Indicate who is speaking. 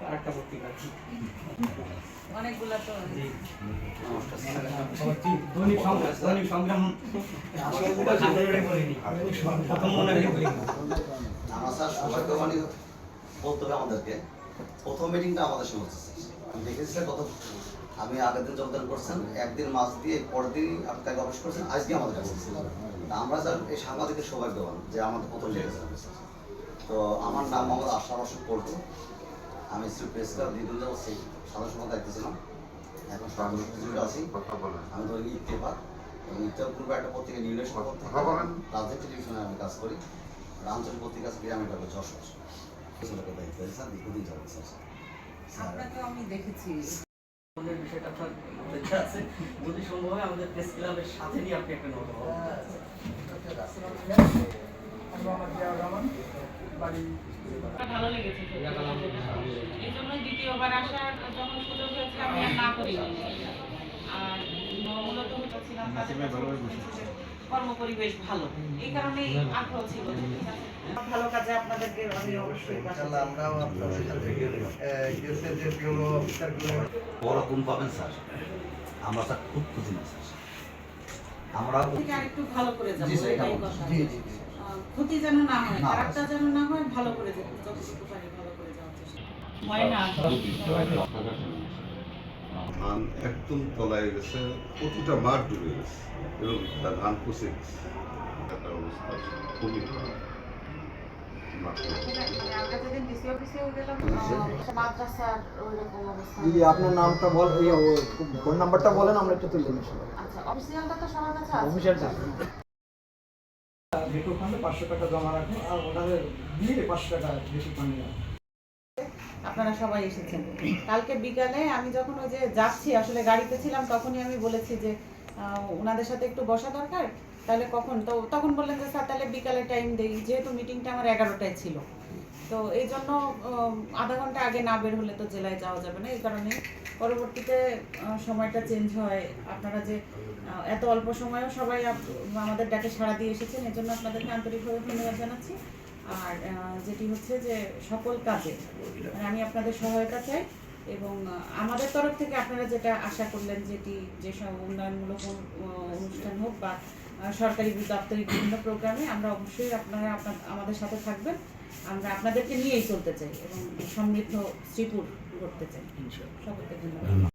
Speaker 1: আর একটা পত্রিকা
Speaker 2: অনেকগুলা তো
Speaker 1: জি। দৈনিক সংগ্রাম দৈনিক সংগ্রাম প্রথম মনে হয় করিনি
Speaker 3: আমরা স্যার সৌভাগ্যবাণী বলতে হবে আমাদেরকে প্রথম মিটিংটা আমাদের সঙ্গে হচ্ছে স্যার। আমি দেখেছি কত আমি আগের দিন যোগদান করছেন একদিন মাস দিয়ে পরের দিনই আপনি তাকে অফিস করছেন আজকে আমাদের কাছে আমরা স্যার এই সাংবাদিকের সৌভাগ্যবান যে আমাদের প্রথম লেগেছে তো আমার নাম মোহাম্মদ আশরাফ হোসেন পল্টু আমি শ্রী প্রেস ক্লাব দ্বিতীয় সেই সাধারণ সম্পাদক দায়িত্ব ছিলাম। এখন সাধারণ সচিব আছি আমি তো ইত্তেফাক এবং ইত্তেফাক গ্রুপে একটা পত্রিকা থেকে রাজনীতি টেলিভিশনে আমি কাজ করি। আঞ্চলিক পত্রিকা কাগজ যশোর সেটাকে দায়িত্ব আছে স্যার। দীর্ঘদিন যাবে স্যার।
Speaker 2: আপনাকেও আমি দেখেছি।
Speaker 1: বিষয়টা আপনার আছে। যদি সম্ভব হয় আমাদের প্রেস ক্লাবের সাথে নিয়ে আপনি একটা নোট
Speaker 4: ভালো লেগেছে। এই জন্য দ্বিতীয়বার আসার যখন সুযোগ হয়েছে আমি আর না করি আর মূলত হচ্ছিলাম কর্মপরিবেশ ভালো। এই কারণেই আগ্রহ ছিল। ভালো কাজে আপনাদেরকে আমি অবশ্যই
Speaker 5: আমরাও আপনার সেখান থেকে ইউএসএ যে
Speaker 3: বড় গুণ পাবেন স্যার? আমরা স্যার খুব খুশি না স্যার। আমরা
Speaker 2: আরেকটু ভালো করে যাব
Speaker 3: জি
Speaker 2: ক্ষতি যেন না হয় খারাপটা যেন না হয় ভালো করে যাব। যতটুকু পারি ভালো করে যাওয়ার চেষ্টা
Speaker 4: হয়
Speaker 6: ধান একদম তলায় গেছে প্রতিটা মাঠ ডুবে গেছে এবং তার ধান পচে গেছে। একটা অবস্থা খুবই খারাপ।
Speaker 7: আপনার নামটা বল এই ফোন নাম্বারটা বলেন আমরা একটু তুলে নিই।
Speaker 2: আচ্ছা অফিসিয়ালটা তো সবার কাছে আছে।
Speaker 7: অফিসিয়াল ভেটু ফান্ডে পাঁচশো টাকা জমা রাখুন আর ওনাদের দিয়ে পাঁচশো টাকা ভেটু ফান্ডে
Speaker 2: আপনারা সবাই এসেছেন। কালকে বিকালে আমি যখন ওই যে যাচ্ছি, আসলে গাড়িতে ছিলাম, তখনই আমি বলেছি যে ওনাদের সাথে একটু বসা দরকার। তাহলে কখন? তো তখন বললেন যে, স্যার, তাহলে বিকালে টাইম দেই। যেহেতু মিটিংটা আমার এগারোটায় ছিল। তো এই জন্য আধা ঘণ্টা আগে না বের হলে তো জেলায় যাওয়া যাবে না, এই কারণে পরবর্তীতে সময়টা চেঞ্জ হয়। আপনারা যে এত অল্প সময়েও সবাই আমাদের ডাকে সাড়া দিয়ে এসেছেন, এজন্য আপনাদেরকে আন্তরিকভাবে ধন্যবাদ জানাচ্ছি। আর যেটি হচ্ছে যে সকল কাজে। আমি আপনাদের সহায়তা চাই এবং আমাদের তরফ থেকে আপনারা যেটা আশা করলেন যেটি যেসব উন্নয়নমূলক অনু- অনুষ্ঠান হোক বা সরকারি দাপ্তরিক বিভিন্ন প্রোগ্রামে আমরা অবশ্যই আপনারা আমাদের সাথে থাকবেন। আমরা আপনাদেরকে নিয়েই চলতে চাই এবং সমৃদ্ধ শ্রীপুর করতে চাই। সকলকে ধন্যবাদ।